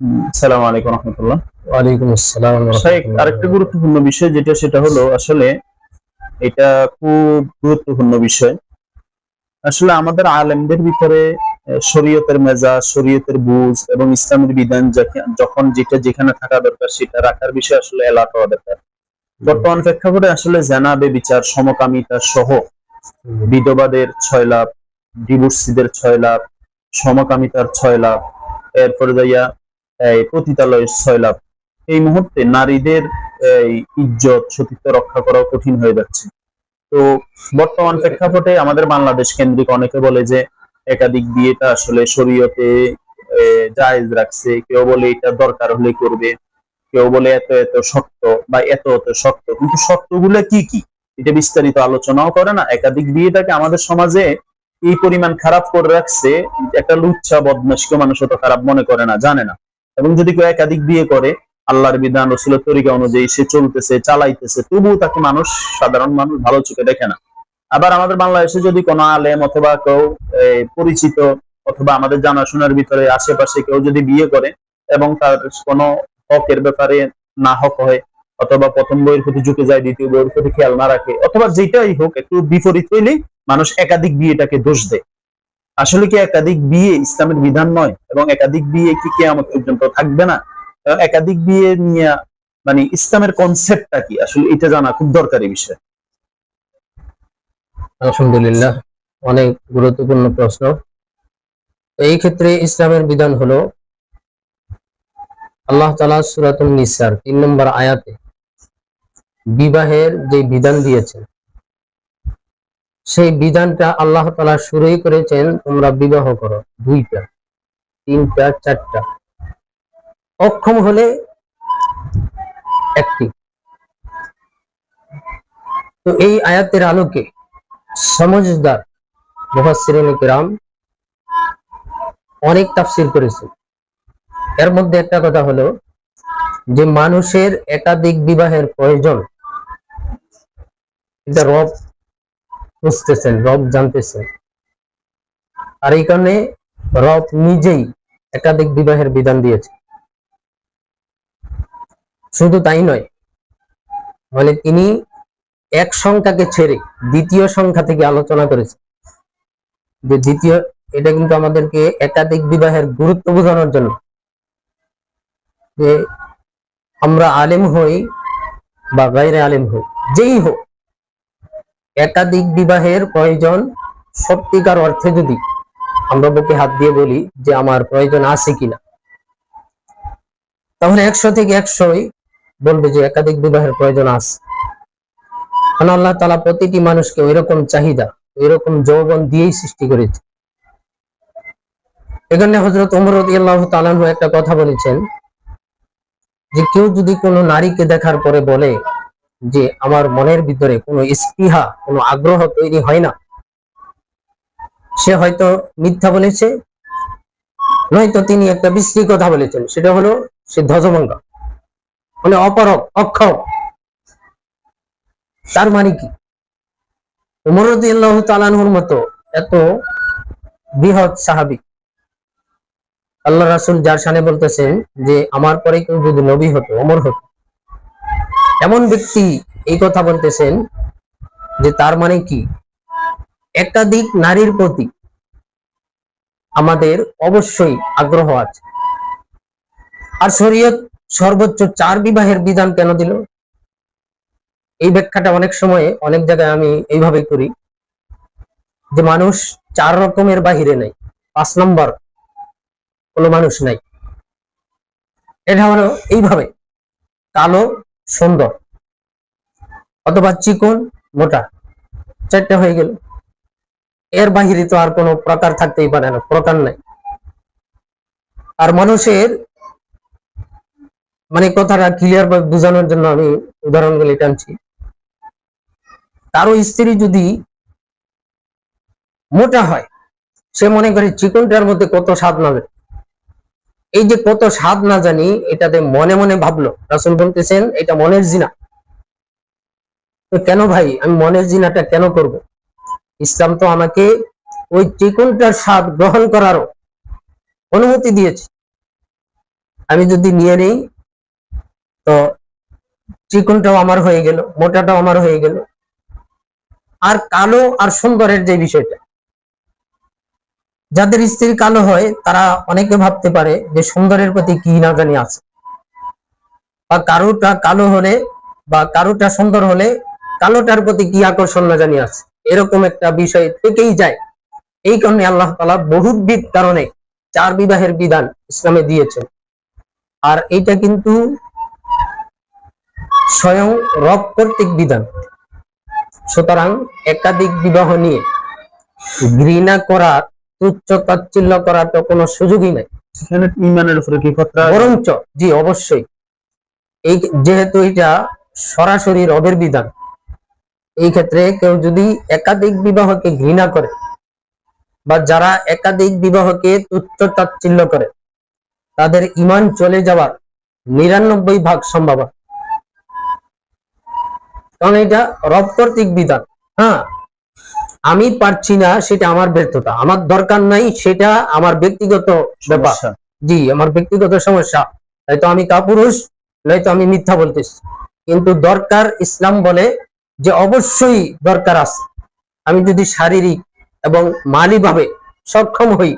আলাইকুম রহমতুল্লাহ। ওয়ালাইকুম আসসালাম। আরেকটা গুরুত্বপূর্ণ বিষয় যেটা সেটা হলো আসলে এটা খুব গুরুত্বপূর্ণ বিষয়। আসলে আমাদের আলেমদের ভিতরে শরীয়তের মেজাজ শরীয়তের বুঝ এবং ইসলামের বিধান যখন যেটা যেখানে থাকা দরকার সেটা রাখার বিষয়ে আসলে এলাকা হওয়া দরকার। বর্তমান প্রেক্ষাপটে আসলে জেনাবে বিচার সমকামিতা সহ বিধবাদের ছয় লাভ ডিভোর্সিদের ছয় লাভ সমকামিতার ছয় লাভ এরপরে যাইয়া পতিতালয়ের ছয় লাভ এই মুহূর্তে নারীদের ইজ্জত, সতীত্ব রক্ষা কঠিন হয়ে যাচ্ছে। তো বর্তমান প্রেক্ষাপটে আমাদের বাংলাদেশ কেন্দ্রিক অনেকে বলে যে, একাধিক বিয়েটা আসলে শরীয়তে জায়েজ রাখছে। কেউ বলে এটা দরকার হলে করবে। কেউ বলে এত এত শক্ত বা এত এত শক্ত। কিন্তু শর্তগুলো কি কি? এটা বিস্তারিত আলোচনাও করে না। একাধিক বিয়েটাকে আমাদের সমাজে এই পরিমাণ খারাপ করে রাখছে। একটা লুচ্ছা বদমাশকে মানুষ অত খারাপ মনে করে না, জানে না। এবং যদি কেউ একাধিক বিয়ে করে, আল্লাহর বিধান, রসুলের তরিকা অনুযায়ী সে চলতেছে, চালাইতেছে, তবুও তাকে মানুষ, সাধারণ মানুষ ভালো চোখে দেখে না। আবার আমাদের বাংলাদেশে যদি কোনো আলেম অথবা কেউ পরিচিত অথবা আমাদের জানাশোনার ভিতরে, আশেপাশে কেউ যদি বিয়ে করে এবং তার কোনো হকের ব্যাপারে না হক হয়, অথবা প্রথম বইয়ের প্রতি ঝুঁকে যায়, দ্বিতীয় বইয়ের প্রতি খেয়াল না রাখে, অথবা যেটাই হোক, একটু বিপরীত হইলেই মানুষ একাধিক বিয়েটাকে দোষ দেয়। আসলে কি একাধিক বিয়ে ইসলামের বিধান নয়? এবং একাধিক বিয়ে কি কেয়ামত পর্যন্ত থাকবে না? একাধিক বিয়ে নিয়ে মানে ইসলামের কনসেপ্টটা কি? আসলে এটা জানা খুব দরকারি বিষয়। আলহামদুলিল্লাহ, অনেক গুরুত্বপূর্ণ প্রশ্ন। এই ক্ষেত্রে ইসলামের বিধান হলো, আল্লাহ তালা সুরাতুল নিসার, তিন নম্বর আয়াতে বিবাহের যে বিধান দিয়েছেন সেই বিধানটা আল্লাহ তালা শুরুই করেছেন, তোমরা বিবাহ করো। দুইটা, তিনটা, চারটা। অক্ষম হলে একটি। তো এই আয়াতের আলোকে সমজদার মুহাসসিরিন কিরাম অনেক তাফসির করেছে। এর মধ্যে একটা কথা হলো যে মানুষের একাধিক বিবাহের প্রয়োজন। রব বুঝতেছেন রব জানতেছেন আর এই কারণে রব নিজেই একাধিক বিবাহের বিধান দিয়েছে। শুধু তাই নয় মানে তিনি এক সংখ্যাকে ছেড়ে দ্বিতীয় সংখ্যা থেকে আলোচনা করেছে। যে দ্বিতীয়, এটা কিন্তু আমাদেরকে একাধিক বিবাহের গুরুত্ব বোঝানোর জন্য। যে আমরা আলেম হই বা গাইরে আলেম হই, যেই হোক একাধিক বিবাহের প্রয়োজন সত্যিকার অর্থে যদি আমরা বুকে হাত দিয়ে বলি যে আমার প্রয়োজন আছে কিনা। তাহলে একশো থেকে একশোই বলবে যে একাধিক বিবাহের প্রয়োজন আছে। কারণ আল্লাহ তালা প্রতিটি মানুষকে ওইরকম চাহিদা, ওইরকম যৌবন দিয়েই সৃষ্টি করেছে। এখানে হজরত উমর আল্লাহ তালানহু একটা কথা বলেছেন যে কেউ যদি কোনো নারীকে দেখার পরে বলে যে আমার মনের ভিতরে কোনো স্পৃহা, কোনো আগ্রহ তৈরি হয় না। সে হয়তো মিথ্যা বলেছে, নয়তো তিনি একটা বিশ্রী কথা বলেছেন, সেটা হলো সে ধ্বজভঙ্গা মানে অপরক অক্ষম। তার মানে কি? উমর রাদিয়াল্লাহু মতো এত বৃহৎ সাহাবী। আল্লাহ রাসুল যার শানে বলতেছেন যে, আমার পরে কেউ যদি নবী হতো অমর হতো এমন ব্যক্তি এই কথা বলতেছেন যে তার মানে কি? একাধিক নারীর প্রতি আমাদের অবশ্যই আগ্রহ আছে। আর শরীয়ত সর্বোচ্চ চার বিবাহের বিধান কেন দিল? এই ব্যাখ্যাটা অনেক সময় অনেক জায়গায় আমি এইভাবে করি যে মানুষ চার রকমের বাহিরে নেই, পাঁচ নম্বর কোনো মানুষ নাই। এটা হলো এইভাবে, কালো সুন্দর। অথবা চিকন, মোটা, চারটা হয়ে গেল। এর বাহিরে তো আর কোনো প্রকার থাকতেই পারে না, প্রকার নাই। আর মানুষের মানে কথাটা ক্লিয়ার ভাবে বোঝানোর জন্য আমি উদাহরণগুলি টানছি। কারও স্ত্রী যদি মোটা হয়, সে মনে করে চিকনটার মধ্যে কত স্বাদ নাবে এই যে কত স্বাদ না জানি, এটাতে মনে মনে ভাবলো। রাসুল বলতেছেন, এটা মনের জিনা। তো কেন ভাই, আমি মনের জিনাটা কেন করব? ইসলাম তো আমাকে ওই চিকনটার স্বাদ গ্রহণ করারও অনুমতি দিয়েছে। আমি যদি নিয়ে নেই, তো চিকনটাও আমার হয়ে গেল, মোটাটাও আমার হয়ে গেল। আর কালো আর সুন্দরের যে বিষয়টা যাদের স্ত্রী কালো হয়, তারা অনেকে ভাবতে পারে যে সুন্দরের প্রতি কি না জানি আছে। বা কারোটা কালো হলে বা কারোটা সুন্দর হলে কালোটার প্রতি কি আকর্ষণ না জানি আছে। এরকম একটা বিষয় থেকেই যায়। এই কারণে আল্লাহ তালা বহুবিধ কারণে চার বিবাহের বিধান ইসলামে দিয়েছেন। আর এইটা কিন্তু স্বয়ং রব কর্তৃক বিধান। সুতরাং একাধিক বিবাহ নিয়ে ঘৃণা করার তুচ্ছ তাচ্ছিল্য করার তো কোনো সুযোগই নাই। এখানে ইমানের উপরে কি কথা বরঞ্চ জি অবশ্যই। এই যেহেতু এটা সরাসরি রবের বিধান এই ক্ষেত্রে কেউ যদি একাধিক বিবাহকে ঘৃণা করে বা যারা একাধিক বিবাহকে তুচ্ছ তাচ্ছিল্য করে তাদের ইমান চলে যাওয়ার নিরানব্বই ভাগ সম্ভাবনা। কারণ এটা রব কর্তৃক বিধান। হ্যাঁ আমি পারছি না সেটা আমার ব্যর্থতা। আমার দরকার নাই সেটা আমার ব্যক্তিগত ব্যাপার। জি আমার ব্যক্তিগত সমস্যা। হয়তো আমি কাপুরুষ নয়তো আমি মিথ্যা বলতেছি। কিন্তু দরকার ইসলাম বলে যে অবশ্যই দরকার আছে। আমি যদি শারীরিক এবং মালি ভাবে সক্ষম হই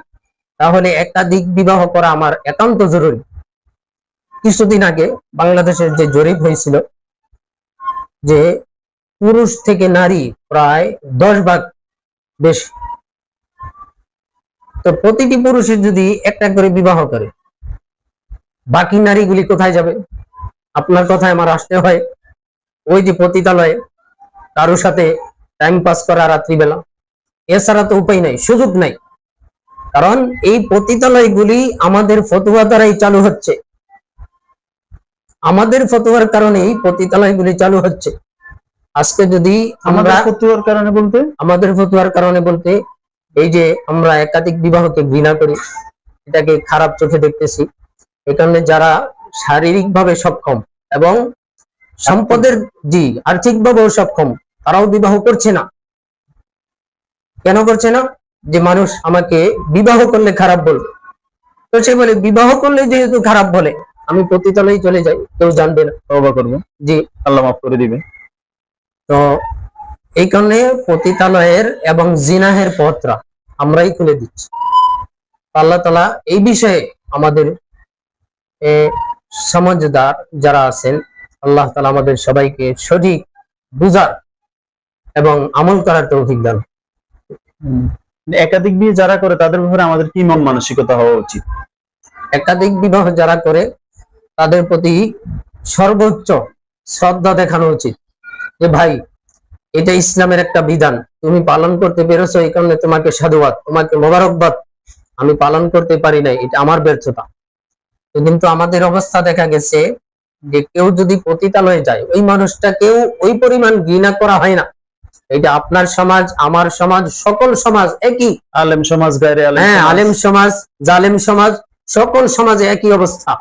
তাহলে একাধিক বিবাহ করা আমার একান্ত জরুরি। কিছুদিন আগে বাংলাদেশের যে জরিপ হয়েছিল যে পুরুষ থেকে নারী প্রায় দশ ভাগ বেশি। তো প্রতিটি পুরুষের যদি একটা করে বিবাহ করে, বাকি নারীগুলি কোথায় যাবে? আপনার কথায় আমার আসতে হয়, ওই যে পতিতালয়ে কারোর সাথে টাইম পাস করা রাত্রিবেলা। এছাড়া তো উপায় নাই, সুযোগ নাই। কারণ এই পতিতালয়গুলি আমাদের ফতুয়া দ্বারাই চালু হচ্ছে। আমাদের ফতুয়ার কারণেই পতিতালয়গুলি চালু হচ্ছে। আজকে যদি আমরা ফতুয়ার কারণে বলতে? আমাদের ফতুয়ার কারণে বলতে এই যে আমরা একাধিক বিবাহকে ঘৃণা করি এটাকে খারাপ চোখে দেখতেছি এই কারণে যারা শারীরিক ভাবে সক্ষম এবং সম্পদের জি আর্থিক ভাবেও সক্ষম তারাও বিবাহ করছে না। কেন করছে না? যে মানুষ আমাকে বিবাহ করলে খারাপ বলবে। তো সে বলে বিবাহ করলে যেহেতু খারাপ বলে আমি পতিতলেই চলে যাই কেউ জানবে না। করব। জি। আল্লাহ মাফ করে দিবে তো এই কারণে পতিতালয়ের এবং জিনাহের পথরা আমরাই খুলে দিচ্ছি। আল্লাহ তালা এই বিষয়ে আমাদের এ, সমাজদার যারা আছেন আল্লাহ তালা আমাদের সবাইকে সঠিক বুঝার এবং আমল করার তৌফিক দান। একাধিক বিয়ে যারা করে তাদের ব্যাপারে আমাদের কি মন মানসিকতা হওয়া উচিত? একাধিক বিবাহ যারা করে তাদের প্রতি সর্বোচ্চ শ্রদ্ধা দেখানো উচিত। যে ভাই এটা ইসলামের একটা বিধান। তুমি পালন করতে পেরেছ এই কারণে তোমাকে সাধুবাদ তোমাকে মোবারকবাদ। আমি পালন করতে পারি নাই এটা আমার ব্যর্থতা। কিন্তু আমাদের অবস্থা দেখা গেছে যে কেউ যদি পতিতালয়ে যায় ওই মানুষটাকেও ওই পরিমাণ ঘৃণা করা হয় না। এটা আপনার সমাজ আমার সমাজ সকল সমাজ একই। আলেম সমাজ গায়ে আলেম হ্যাঁ আলেম সমাজ জালেম সমাজ সকল সমাজে একই অবস্থা।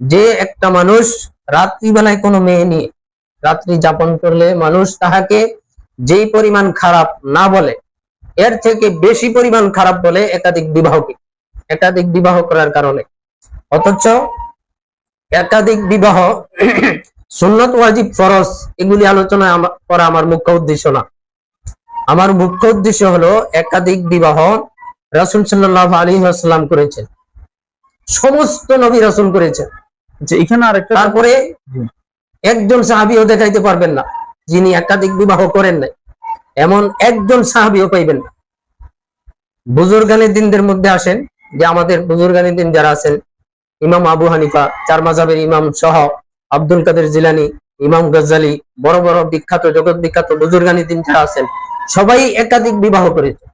যে একটা মানুষ রাত্রিবেলায় কোনো মেয়ে নিয়ে রাত্রি যাপন করলে মানুষ তাহাকে যেই পরিমাণ খারাপ না বলে এর থেকে বেশি পরিমাণ খারাপ বলে একাধিক বিবাহকে একাধিক বিবাহ করার কারণে। অথচ একাধিক বিবাহ সুন্নত ওয়াজিব ফরজ এগুলি আলোচনা করা আমার মুখ্য উদ্দেশ্য না। আমার মুখ্য উদ্দেশ্য হলো একাধিক বিবাহ রাসুল সাল্লাহ আলী আসসালাম করেছেন। সমস্ত নবী রাসুল করেছেন। যে এখানে আরেকটা তারপরে। একজন সাহাবিও দেখাইতে পারবেন না, যিনি একাধিক বিবাহ করেন নাই। এমন একজন সাহাবিও পাইবেন না। বুজুর্গানি দিনদের মধ্যে আসেন, যে আমাদের বুজুর্গানি দিন যারা আছেন, ইমাম আবু হানিফা, চার মাজাবের ইমাম সহ আব্দুল কাদের জিলানি, ইমাম গজ্জালি, বড় বড় বিখ্যাত, জগৎ বিখ্যাত বুজুর্গানি দিন যারা আছেন, সবাই একাধিক বিবাহ করেছে।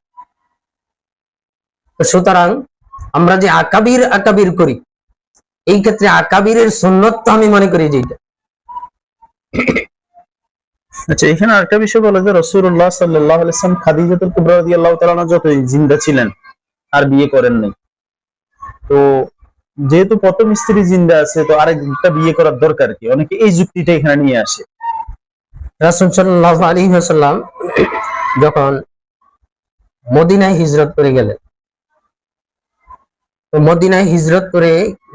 সুতরাং আমরা যে আকাবির আকাবির করি, এই ক্ষেত্রে আকাবিরের সুন্নত আমি মনে করি যে এটা। আচ্ছা এখানে আরেকটা বিষয় বলা যায় রসুল্লাহ সাল্লাহ আলাইসলাম খাদিজাতুল কুবরা রাদিয়াল্লাহু তাআলা যতই জিন্দা ছিলেন, আর বিয়ে করেন নাই। তো যেহেতু প্রথম স্ত্রী জিন্দা আছে, তো আরেকটা বিয়ে করার দরকার কি? অনেকে এই যুক্তিটা এখানে নিয়ে আসে। রাসুল সাল্লাহ আলী সাল্লাম যখন মদিনায় হিজরত করে গেলেন, তো মদিনায় হিজরত করে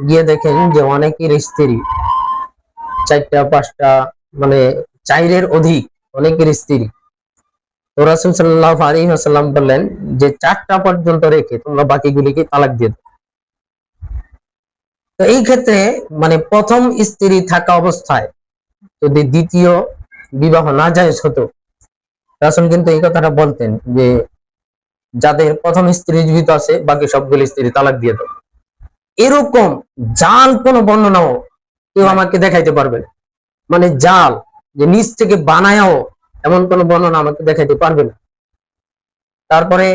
গিয়ে দেখেন যে অনেকের স্ত্রী চারটা, পাঁচটা মানে চাইরের অধিক, অনেকের স্ত্রী। তো রাসুল সাল্লাহ আলী হাসাল্লাম বললেন যে, চারটা পর্যন্ত রেখে তোমরা বাকিগুলিকে তালাক দিয়ে তো এই ক্ষেত্রে মানে প্রথম স্ত্রী থাকা অবস্থায় যদি দ্বিতীয় বিবাহ না যায় হতো, রাসুল কিন্তু এই কথাটা বলতেন যে, যাদের প্রথম স্ত্রী জীবিত আছে, বাকি সবগুলি স্ত্রী তালাক দিয়ে দাও। এরকম জাল কোন বর্ণনাও কেউ আমাকে দেখাইতে পারবে না। মানে জাল যে নিচ থেকে বানায়াও এমন কোন বর্ণনা আমাকে দেখাইতে পারবে না। তারপরে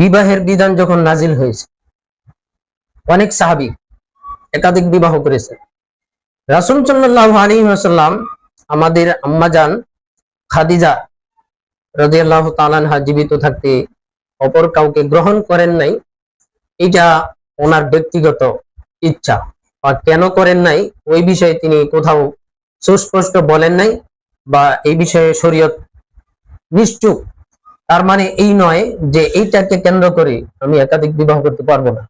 বিবাহের বিধান যখন নাজিল হয়েছে, অনেক সাহাবি একাধিক বিবাহ করেছে রাসুল সাল্লাহ আলী সাল্লাম আমাদের আম্মাজান খাদিজা রাদিয়াল্লাহু তাআলা জীবিত থাকতে অপর কাউকে গ্রহণ করেন নাই, এটা ওনার ব্যক্তিগত ইচ্ছা। বা কেন করেন নাই, ওই বিষয়ে তিনি কোথাও সুস্পষ্ট বলেন নাই বা এই বিষয়ে শরীয়ত নিশ্চুপ। তার মানে এই নয় যে এইটাকে কেন্দ্র করে আমি একাধিক বিবাহ করতে পারব না।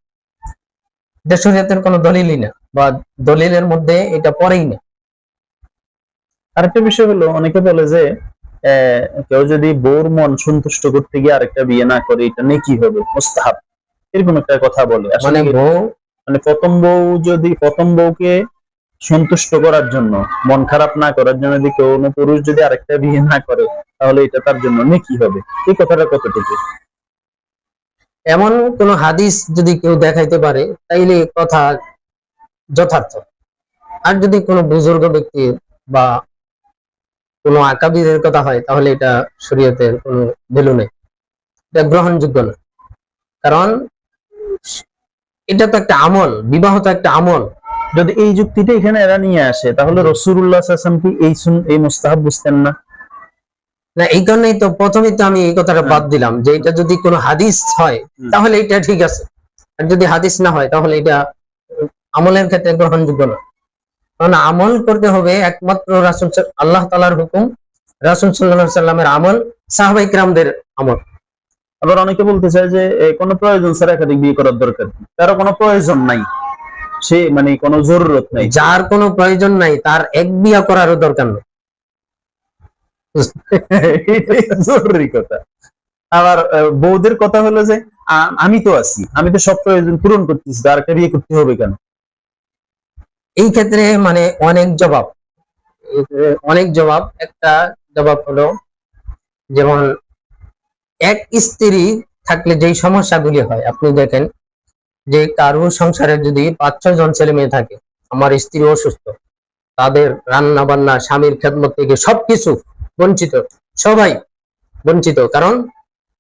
এটা শরীয়তের কোনো দলিলই না বা দলিলের মধ্যে এটা পড়েই না। আরেকটা বিষয় হলো অনেকে বলে যে আহ, কেউ যদি বউর মন সন্তুষ্ট করতে গিয়ে আরেকটা বিয়ে না করে এটা নেকি হবে মুস্তাহাব। এরকম একটা কথা বলে। মানে বউ মানে প্রথম বউ যদি প্রথম বউকে সন্তুষ্ট করার জন্য, মন খারাপ না করার জন্য যদি কোনো পুরুষ যদি আরেকটা বিয়ে না করে, তাহলে এটা তার জন্য নেকি হবে। এই কথাটা কতটুকু? এমন কোন হাদিস যদি কেউ দেখাইতে পারে, তাইলে কথা যথার্থ। আর যদি কোনো বুজুর্গ ব্যক্তি বা কোনো আকাবিরের কথা হয়, তাহলে এটা শরীয়তের কোনো ভ্যালু নেই। এটা গ্রহণযোগ্য না কারণ এটা তো একটা আমল, বিবাহ তো একটা আমল। যদি এই যুক্তিটা এখানে এরা নিয়ে আসে তাহলে রসুল্লাহ আসলাম কি এই সুন এই মুস্তাহাব বুঝতেন না? না এই কারণেই তো প্রথমে তো আমি এই কথাটা বাদ দিলাম যে এটা যদি কোনো হাদিস হয় তাহলে এটা ঠিক আছে। আর যদি হাদিস না হয় তাহলে এটা আমলের ক্ষেত্রে গ্রহণযোগ্য না। কারণ আমল করতে হবে একমাত্র রাসুল আল্লাহ তালার হুকুম রাসুল সাল্লাহ সাল্লামের আমল সাহাবাই কিরামদের আমল। আবার অনেকে বলতে চায় যে কোনো প্রয়োজন ছাড়া একাধিক বিয়ে করার দরকার। তারও কোনো প্রয়োজন নাই। সে মানে কোনো জরুরত নাই। যার কোনো প্রয়োজন নাই তার এক বিয়া করারও দরকার নেই। জরুরি কথা। আবার আহ, বউদের কথা হলো যে আমি তো আছি আমি তো সব প্রয়োজন পূরণ করতেছি তো আরেকটা বিয়ে করতে হবে কেন? এই ক্ষেত্রে মানে অনেক জবাব। অনেক জবাব। একটা জবাব হলো যেমন এক স্ত্রী থাকলে যেই সমস্যাগুলি হয় আপনি দেখেন যে কারও সংসারে যদি পাঁচ ছয় জন ছেলে মেয়ে থাকে, আমার স্ত্রী অসুস্থ, তাদের রান্না বান্না স্বামীর খেদমত থেকে সবকিছু বঞ্চিত, সবাই বঞ্চিত, কারণ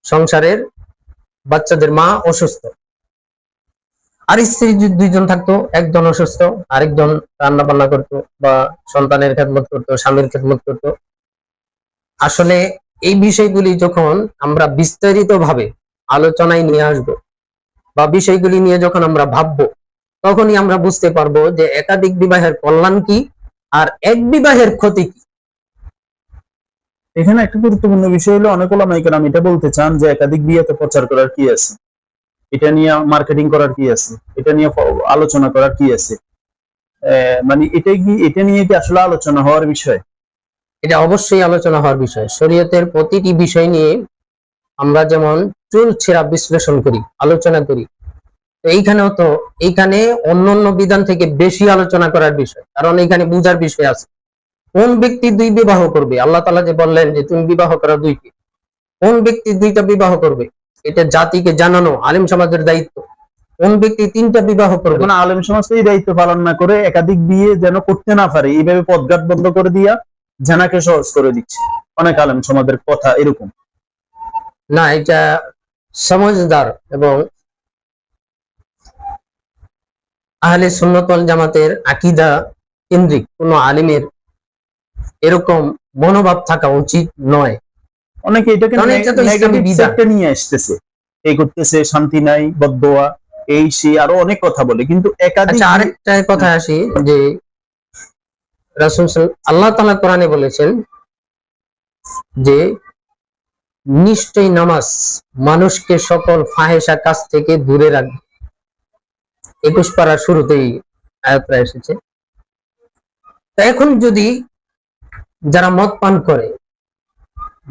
সংসারের বাচ্চাদের মা অসুস্থ। আর স্ত্রী যদি দুইজন থাকতো, একজন অসুস্থ, আরেকজন রান্না বান্না করতো বা সন্তানের খেদমত করতো, স্বামীর খেদমত করতো। আসলে এই বিষয়গুলি যখন আমরা বিস্তারিত ভাবে আলোচনায় নিয়ে আসব বা বিষয়গুলি নিয়ে যখন আমরা ভাববো তখনই আমরা বুঝতে পারব যে একাধিক বিবাহের কল্যাণ কি আর এক বিবাহের ক্ষতি কি। এখানে একটা গুরুত্বপূর্ণ বিষয় হলো অনেক ওলামাইকার এটা বলতে চান যে একাধিক বিয়েতে প্রচার করার কি আছে? এটা নিয়ে মার্কেটিং করার কি আছে? এটা নিয়ে আলোচনা করার কি আছে? মানে এটা কি এটা নিয়ে কি আসলে আলোচনা হওয়ার বিষয়? এটা অবশ্যই আলোচনা হওয়ার বিষয়। শরীয়তের প্রতিটি বিষয় নিয়ে আমরা যেমন চুল ছেঁড়া বিশ্লেষণ করি আলোচনা করি। তো এইখানেও তো এইখানে অন্য অন্য বিধান থেকে বেশি আলোচনা করার বিষয় কারণ এইখানে বুঝার বিষয় আছে। কোন ব্যক্তি দুই বিবাহ করবে? আল্লাহ তালা যে বললেন যে তুমি বিবাহ করা দুইকে কোন ব্যক্তি দুইটা বিবাহ করবে? এটা জাতিকে জানানো আলিম সমাজের দায়িত্ব। কোন ব্যক্তি তিনটা বিবাহ করবে? এখন আলেম সমাজ এই দায়িত্ব পালন না করে একাধিক বিয়ে যেন করতে না পারে এইভাবে পদঘাট বন্ধ করে দিয়া জানাকে সহজ করে দিচ্ছে। অনেক আলেম সমাজের কথা এরকম। না এটা সমজদার এবং আহলে সুন্নতল জামাতের আকিদা কেন্দ্রিক। কোন আলিমের এরকম মনোভাব থাকা উচিত নয়। অনেকে এটাকে নিয়ে আসতেছে। এই করতেছে শান্তি নাই বদোয়া এই সেই আরও অনেক কথা বলে। কিন্তু একাধিক আচ্ছা আরেকটা কথা আসি যে রাসূল সাল- আল্লাহ তাআলা কোরআনে বলেছেন যে নিশ্চয়ই নামাজ মানুষকে সকল ফাহেসা কাজ থেকে দূরে রাখবে একুশ পাড়ার শুরুতেই আয়াতটা এসেছে তা এখন যদি যারা মদ পান করে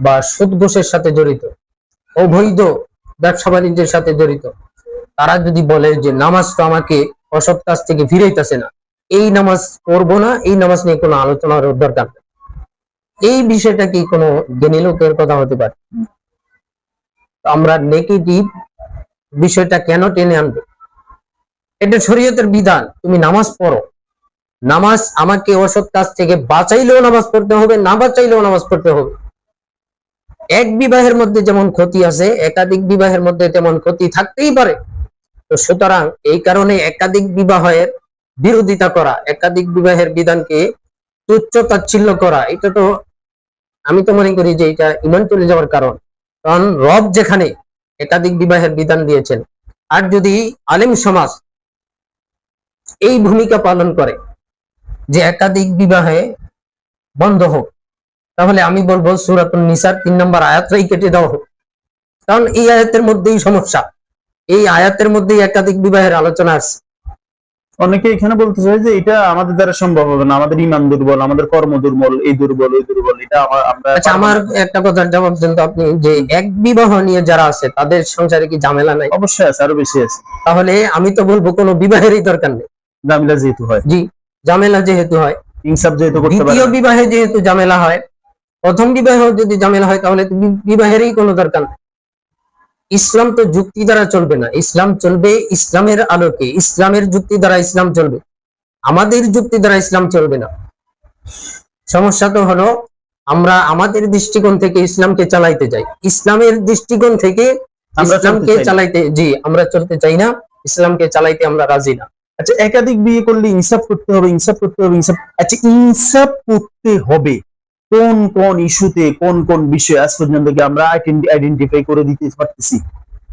বা সুদ ঘোষের সাথে জড়িত, অবৈধ ব্যবসা বাণিজ্যের সাথে জড়িত, তারা যদি বলে যে নামাজ তো আমাকে অসৎ কাজ থেকে ফিরাইতেছে না, এই নামাজ পড়ব না, এই নামাজ নিয়ে কোনো আলোচনার দরকার। এই বিষয়টা কি কোনো জ্ঞানী লোকের কথা হতে পারে? আমরা নেগেটিভ বিষয়টা কেন টেনে আনব? এটা শরীয়তের বিধান, তুমি নামাজ পড়ো। নামাজ আমাকে অসৎ কাজ থেকে বাঁচাইলেও নামাজ পড়তে হবে, না বাঁচাইলেও নামাজ পড়তে হবে। এক বিবাহের মধ্যে যেমন ক্ষতি আছে, একাধিক বিবাহের মধ্যে তেমন ক্ষতি থাকতেই পারে। তো সুতরাং এই কারণে একাধিক বিবাহের বিরোধিতা করা, একাধিক বিবাহের বিধানকে তুচ্ছ তাচ্ছিল্য করা, এটা তো আমি তো মনে করি যে এটা ইমান চলে যাওয়ার কারণ। কারণ রব যেখানে, একাধিক বিবাহের বিধান দিয়েছেন। আর যদি আলেম সমাজ এই ভূমিকা পালন করে যে একাধিক বিবাহে বন্ধ হোক, তাহলে আমি বলব সুরাতুল নিসার তিন নম্বর আয়াতটাই কেটে দেওয়া হোক। কারণ এই আয়াতের মধ্যেই সমস্যা। এই আয়াতের মধ্যেই একাধিক বিবাহের আলোচনা আছে। অনেকে এখানে বলতে চাই যে এটা আমাদের দ্বারা সম্ভব হবে না আমাদের ইমান দুর্বল আমাদের কর্ম দুর্বল এই দুর্বল ওই দুর্বল এটা আমার- আমরা আচ্ছা আমার একটা কথার জবাব দেন তো আপনি যে এক বিবাহ নিয়ে যারা আছে তাদের সংসারে কি ঝামেলা নাই? অবশ্যই আছে আরও বেশি আছে। তাহলে আমি তো বলব কোনো বিবাহেরই দরকার নেই। জামিলা যেহেতু হয়। জি ঝামেলা যেহেতু হয়। ইনসাফ যেহেতু করতে পারে দ্বিতীয় বিবাহে যেহেতু ঝামেলা হয় প্রথম বিবাহ যদি ঝামেলা হয় তাহলে বিবাহেরই কোনো দরকার নেই। ইসলাম তো যুক্তি দ্বারা চলবে না। ইসলাম চলবে ইসলামের আলোকে। ইসলামের যুক্তি দ্বারা ইসলাম চলবে। আমাদের যুক্তি দ্বারা ইসলাম চলবে না। সমস্যা তো হলো আমরা আমাদের দৃষ্টিকোণ থেকে ইসলামকে চালাইতে যাই ইসলামের দৃষ্টিকোণ থেকে ইসলামকে চালাইতে জি আমরা চলতে চাই না। ইসলামকে চালাইতে আমরা রাজি না। আচ্ছা একাধিক বিয়ে করলে ইনসাফ করতে হবে ইনসাফ করতে হবে ইনসাফ আচ্ছা ইনসাফ করতে হবে। কোন কোন ইস্যুতে কোন কোন বিষয় আজ পর্যন্ত কি আমরা আইডেন্টিফাই করে দিতে পারতেছি?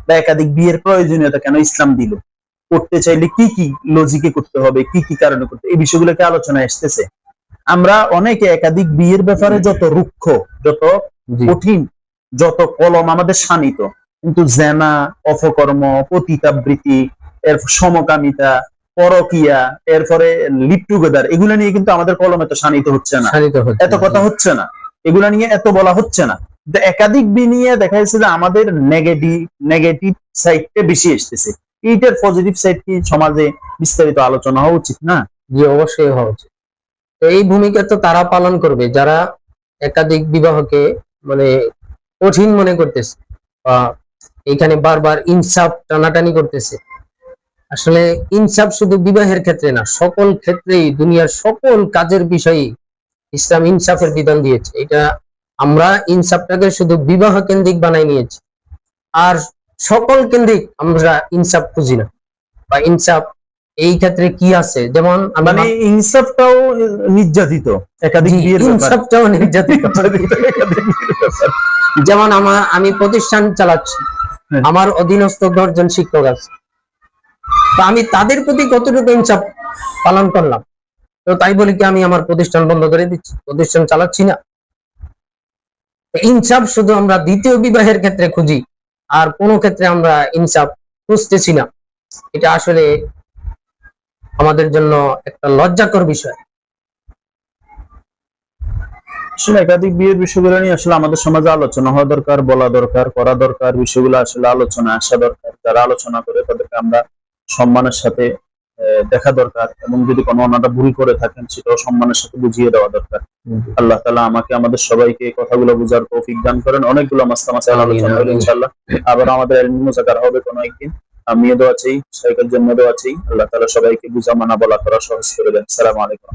বা একাধিক বিয়ের প্রয়োজনীয়তা কেন ইসলাম দিল? করতে চাইলে কি কি লজিকে করতে হবে? কি কি কারণে করতে এই বিষয়গুলোকে আলোচনায় আসতেছে? আমরা অনেকে একাধিক বিয়ের ব্যাপারে যত রুক্ষ যত কঠিন যত কলম আমাদের শানিত কিন্তু জেনা অপকর্ম পতিতাবৃত্তি এর সমকামিতা পরকিয়া এরপরে লিপ টুগেদার এগুলো নিয়ে কিন্তু আমাদের কলম এত শানিত হচ্ছে না। এত কথা হচ্ছে না। এগুলা নিয়ে এত বলা হচ্ছে না। একাধিক বি নিয়ে দেখা যাচ্ছে যে আমাদের নেগেটিভ নেগেটিভ সাইডটা বেশি আসতেছে। এইটার পজিটিভ সাইড কি সমাজে বিস্তারিত আলোচনা হওয়া উচিত না? জি অবশ্যই হওয়া উচিত। তো এই ভূমিকা তো তারা পালন করবে যারা একাধিক বিবাহকে মানে কঠিন মনে করতেছে বা এখানে বারবার ইনসাফ টানাটানি করতেছে। আসলে ইনসাফ শুধু বিবাহের ক্ষেত্রে না সকল ক্ষেত্রেই দুনিয়ার সকল কাজের বিষয়ে ইসলাম ইনসাফের বিধান দিয়েছে। এটা আমরা ইনসাফটাকে শুধু বিবাহ কেন্দ্রিক বানাই নিয়েছি। আর সকল কেন্দ্রিক আমরা ইনসাফ খুঁজি না। বা ইনসাফ এই ক্ষেত্রে কি আছে? যেমন মানে ইনসাফটাও নির্যাতিত একাধিক। ইনসাফটাও নির্যাতিত। যেমন আমার আমি প্রতিষ্ঠান চালাচ্ছি। হ্যাঁ। আমার অধীনস্থ দশজন শিক্ষক আছে। তো আমি তাদের প্রতি কতটুকু ইনসাফ পালন করলাম? তো তাই বলি কি আমি আমার প্রতিষ্ঠান বন্ধ করে দিচ্ছি? প্রতিষ্ঠান চালাচ্ছি না। ইনসাফ শুধু আমরা দ্বিতীয় বিবাহের ক্ষেত্রে খুঁজি, আর কোনো ক্ষেত্রে আমরা ইনসাফ খুঁজতেছি না। এটা আসলে আমাদের জন্য একটা লজ্জাকর বিষয়। আসলে একাধিক বিয়ের বিষয়গুলো নিয়ে আসলে আমাদের সমাজে আলোচনা হওয়া দরকার, বলা দরকার, করা দরকার। বিষয়গুলো আসলে আলোচনা আসা দরকার। যারা আলোচনা করে তাদেরকে আমরা সম্মানের সাথে দেখা দরকার। এবং যদি কোনো ওনারা ভুল করে থাকেন সেটাও সম্মানের সাথে বুঝিয়ে দেওয়া দরকার। আল্লাহ তালা আমাকে আমাদের সবাইকে কথাগুলো বুঝার তৌফিক দান করেন। অনেকগুলো মাস্তা মাসে আলোচনা হলো ইনশাল্লাহ আবার আমাদের মুজাকার হবে কোনো একদিন। আমিও দেওয়া চাই সাইকেল জন্য দেওয়া চাই আল্লাহ তালা সবাইকে বুঝা মানা বলা করা সহজ করে দেন। সালাম আলাইকুম।